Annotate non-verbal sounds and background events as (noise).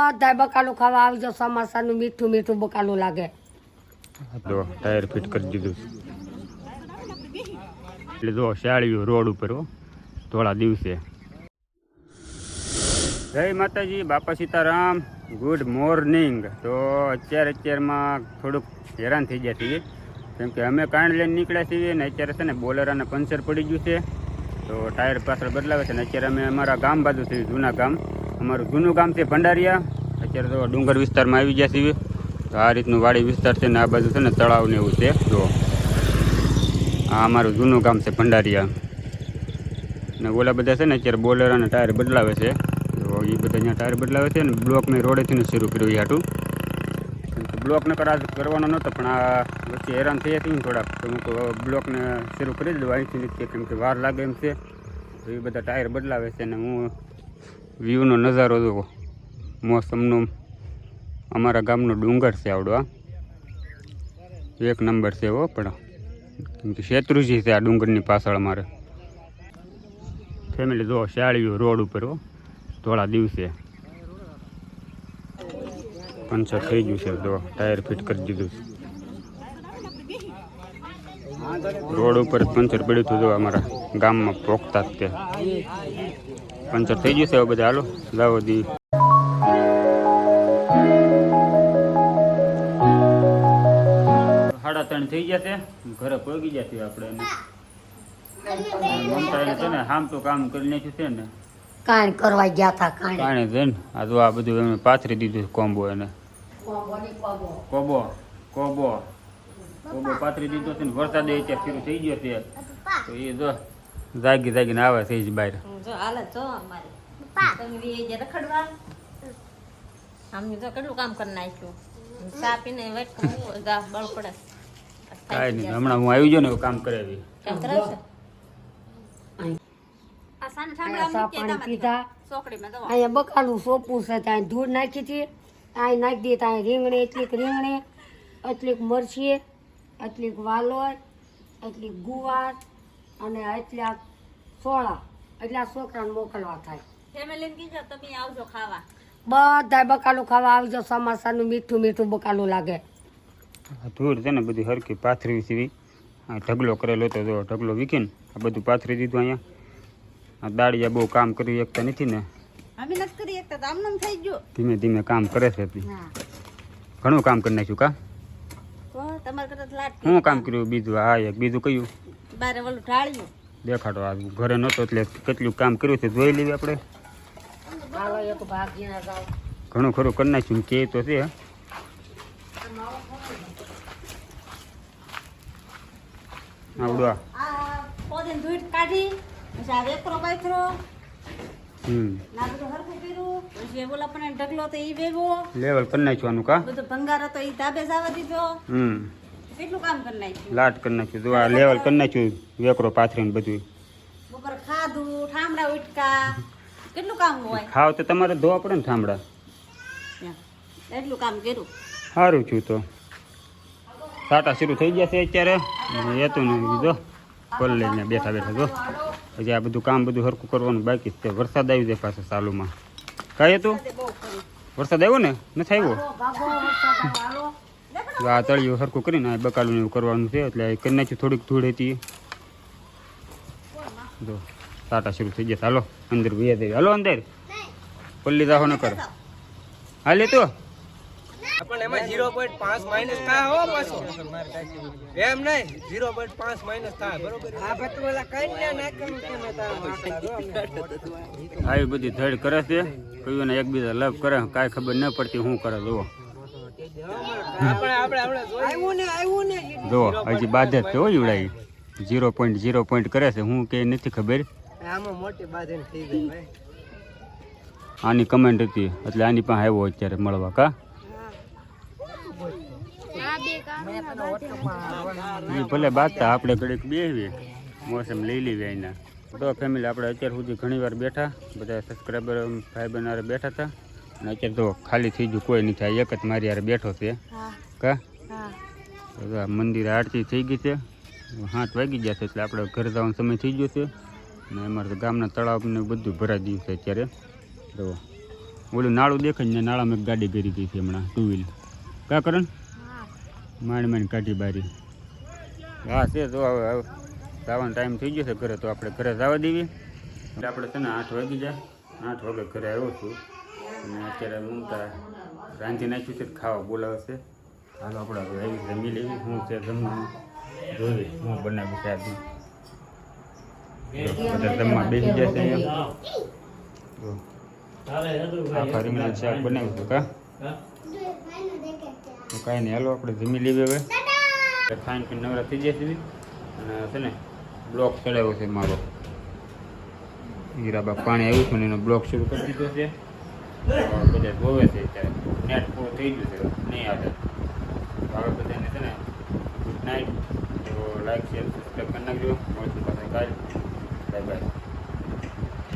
બધા બકાલું ખાવા આવી જાવ સમાસાનું મીઠું મીઠું બકાલું લાગે. જો ટાયર ફિટ કરી દીધું એટલે જો શાળીઓ રોડ ઉપર થોડા દિવસે. જય માતાજી, બાપા સીતારામ ગુડ મોર્નિંગ તો અત્યારે અત્યારમાં થોડુંક હેરાન થઈ ગયા છીએ. કેમ કે અમે કાંડ લઈને નીકળ્યા છીએ ને અત્યારે છે ને બોલેરાને પંચર પડી ગયું છે. તો ટાયર પાછળ બદલાવે છે ને અત્યારે અમે અમારા ગામ બાજુ થયું જૂના ગામ. અમારું જૂનું ગામ છે ભંડારિયા. અત્યારે તો ડુંગર વિસ્તારમાં આવી ગયા છીએ. તો આ રીતનું વાડી વિસ્તાર છે ને આ બાજુ છે ને તળાવ ને એવું છે. જો, આ અમારું જૂનું ગામ છે ભંડારિયા. ને ઓલા બધા છે ને અત્યારે બોલર અને ટાયર બદલાવે છે. તો એ બધા અહીંયા ટાયર બદલાવે છે ને બ્લોક રોડેથી ને શરૂ કર્યું એ હાટું. કેમ કે બ્લોક ન કરા કરવાનો નહોતો, પણ આ વચ્ચે હેરાન થઈ હતી ને થોડાક. તો હું તો બ્લોકને શરૂ કરી દઉં. અહીંથી નીચે કેમ કે વાર લાગે એમ છે. તો એ બધા ટાયર બદલાવે છે અને હું વ્યૂનો નજારો જુઓ મોસમનો અમારા ગામનો ડુંગર છે આવડો એક નંબર છે એવો પણ. કેમ કે શેત્રુજી છે આ ડુંગરની પાછળ અમારે. ફેમિલી જોવો, શાળીઓ રોડ ઉપર હો. થોડા દિવસે. પંચર થઈ ગયું છે જો ટાયર ફિટ કરી દીધું છે. રોડ ઉપર પંચર પડ્યું હતું જો અમારા ગામમાં પોખતા જ તે. પંચર થઈ ગયું છે હવે બધા હાલો. લાવો દી સાડા ત્રણ થઈ ગયા છે. ઘરે પહોંચી ગયા છીએ આપણે મમતા એને છે ને હામ તો કામ કરી નાખ્યું છે ને. કાણ કરવા ગયા હતા કાણ કાણે છે ને આ તો આ બધું એમને પાથરી દીધું છે કોમ્બો એને. કોબો કોબો. કોબો પાથરી દીધો છે ને. વરસાદ એ ત્યાં શરૂ થઈ ગયો છે. તો એ જો જાગી જાગીને આવે છે જ બહાર જો હાલત જો અમારી. તમે વી જે રખડવા આમ જો કેટલું કામ કરી નાખ્યું. ચા પીને વેટ કરું ગા બળ પડે. કાંઈ નહીં હમણાં હું આવી જો ને એવું કામ કરાવી કેમ કરે છે? આ સાન અહીંયા ચા પાણી પીધા. ચોકડીમાં દવા અહીંયા બકાલું સોપું છે ત્યાં ધૂળ નાખી છે ત્યાં નાખી દઈએ ત્યાં રીંગણી એટલીક રીંગણી એટલીક મરચી એટલીક વાલોર એટલીક ગુવાર અને એટલા સોળા એટલા છોકરાને મોકલવા થાય. ફેમિલીને કીજો તમે આવજો ખાવા. બધા બકાલું ખાવા આવી જાવ સમાસાનું મીઠું મીઠું બકાલું લાગે. ધૂળ છે ને બધી હરકી પાથરી સીવી. આ ઢગલો કરેલો હતો જો ઢગલો વીકીને આ બધું પાથરી દીધું અહીંયા. આ દાળિયા બહુ કામ કરી એકતા નથી ને. અમે નથી કરી એકતા તો આમનામ થઈ ગયો. ધીમે ધીમે કામ કરે છે ઘણું કામ કરી નાખ્યું કા? તો તમારે કરતા લાટ શું કામ કર્યું? બીજું હા એક બીજું કયું? બારે ઓલું ઢાળ્યું. દેખાડો આ ઘરે નહોતો એટલે કેટલું કામ કર્યું છે જોઈ લેવી આપણે. ઘણું ખરું કરી નાખ્યું કે તો છે આવડું આ આ ધૂળ કાઢી પછી આ વેકરો પાથરો હમ. ના હરખું કર્યું. પછી ઓલા પણ ઢગલો તો ઈ વેવો લેવલ કરી નાખવાનું કા? બધું ભંગાર હતો ઈ ધાબે જવા દીધો. હમ. કેટલું કામ કરી નાખ્યું? લાટ કરી નાખ્યું જો આ લેવલ કરી નાખ્યું વેકરો પાથરીને બધું બપોર ખાધું ઠામડા ઉટકા. કેટલું કામ હોય? ખાવ તો તમારે ધોવા પડે ને થાંભળા એટલું કામ કર્યું? સારું છું તો. સાટા શરૂ થઈ ગયા છે અત્યારે. એ તો ને જો કોલ લઈને બેઠા બેઠા જો. હજી આ બધું કામ બધું હરખું કરવાનું બાકી છે. વરસાદ આવી જાય પાછો ચાલુમાં કાંઈ હતું? વરસાદ આવ્યો ને? નથી આવ્યો? આ તળિયું સરખું કરીને આ બકાલું એવું કરવાનું છે એટલે આ કરી નાખ્યું થોડીક ધૂળ હતી. જો સાટા શરૂ થઈ ગયા હાલો અંદર ભૈયા દેવી. હાલો અંદર. પલ્લી દાહો ન કર. હાલે તો. પણ એમાં ઝીરો પોઈન્ટ પાંચ માઇનસ થાય હો પાછો. એમ નહીં ઝીરો પોઈન્ટ પાંચ માઇનસ થાય બરોબર? આ બધું ઓલા કઈ (laughs) આવી બધી ધડ કરે છે. કયું ને એકબીજા લવ કરે કાંઈ ખબર ન પડતી શું કરે જુઓ. આપણે આપણે આપણે આવ્યું ને આવ્યું ને. જુઓ હજી બાધે જ છે હો ઈવડાઈ ઝીરો પોઈન્ટ ઝીરો પોઈન્ટ કરે છે. હું કે નથી ખબર. આમાં મોટી બાધન થઈ ગઈ ભાઈ. આની કમેન્ટ હતી. એટલે આની પાસે આવ્યો અત્યારે મળવા કા? ભલે બાંધતા આપણે ઘડીક બેસીએ મોસમ લઈ લેવી એના તો ફેમિલી આપણે અત્યાર સુધી ઘણી વાર બેઠા. બધા સબસ્ક્રાઈબર ભાઈ બનારે બેઠા હતા. અત્યારે તો ખાલી થઈ ગયું કોઈ નહીં થાય એક જ મારી યાર બેઠો છે. કા? તો મંદિરે આરતી થઈ ગઈ છે. હાથ વાગી ગયા છે એટલે આપણે ઘરે જવાનો સમય થઈ ગયો છે. અને અમારે તો ગામના તળાવ ને બધું ભરાઈ ગયું છે અત્યારે. જો ઓલું નાળું દેખાય ને નાળામાં એક ગાડી ગરી ગઈ છે હમણાં ટુ વ્હીલ કા કરણ? માંડ માંડ કાઢી બારી. હા છે તો હવે હવે જવાનો ટાઈમ થઈ ગયો છે ઘરે તો આપણે ઘરે જવા દેવી. એટલે આપણે છે ને આઠ વાગી જાય આઠ વાગે ઘરે આવ્યો છું. અને અત્યારે મમતા રાંધી નાખ્યું છે, ખાવા બોલાવે છે. હાલો આપણે આવી જમી લેવી હું છે જમવાનું જોઈ, હું બનાવી છે આજે. જમવા બેસી જશે અહીંયા. આખા રીંગણા શાક બનાવ્યું હતું કા? કાંઈ નહીં, હાલો આપણે જમી લેવી હવે. ખાઈને પીને નવરા થઈ જશે અને છે ને, બ્લોક ચડાવ્યો છે મારો. હીરાબા પાણી આવ્યું છે ને, એનો બ્લોક શરૂ કરી દીધો છે. બધા જોવે છે ત્યારે નેટ પૂરું થઈ ગયું છે, નહીં આવે. આગળ બધાને છે ને good night like share subscribe કરી નાખજો. મળશું પાસે કાલ. Bye bye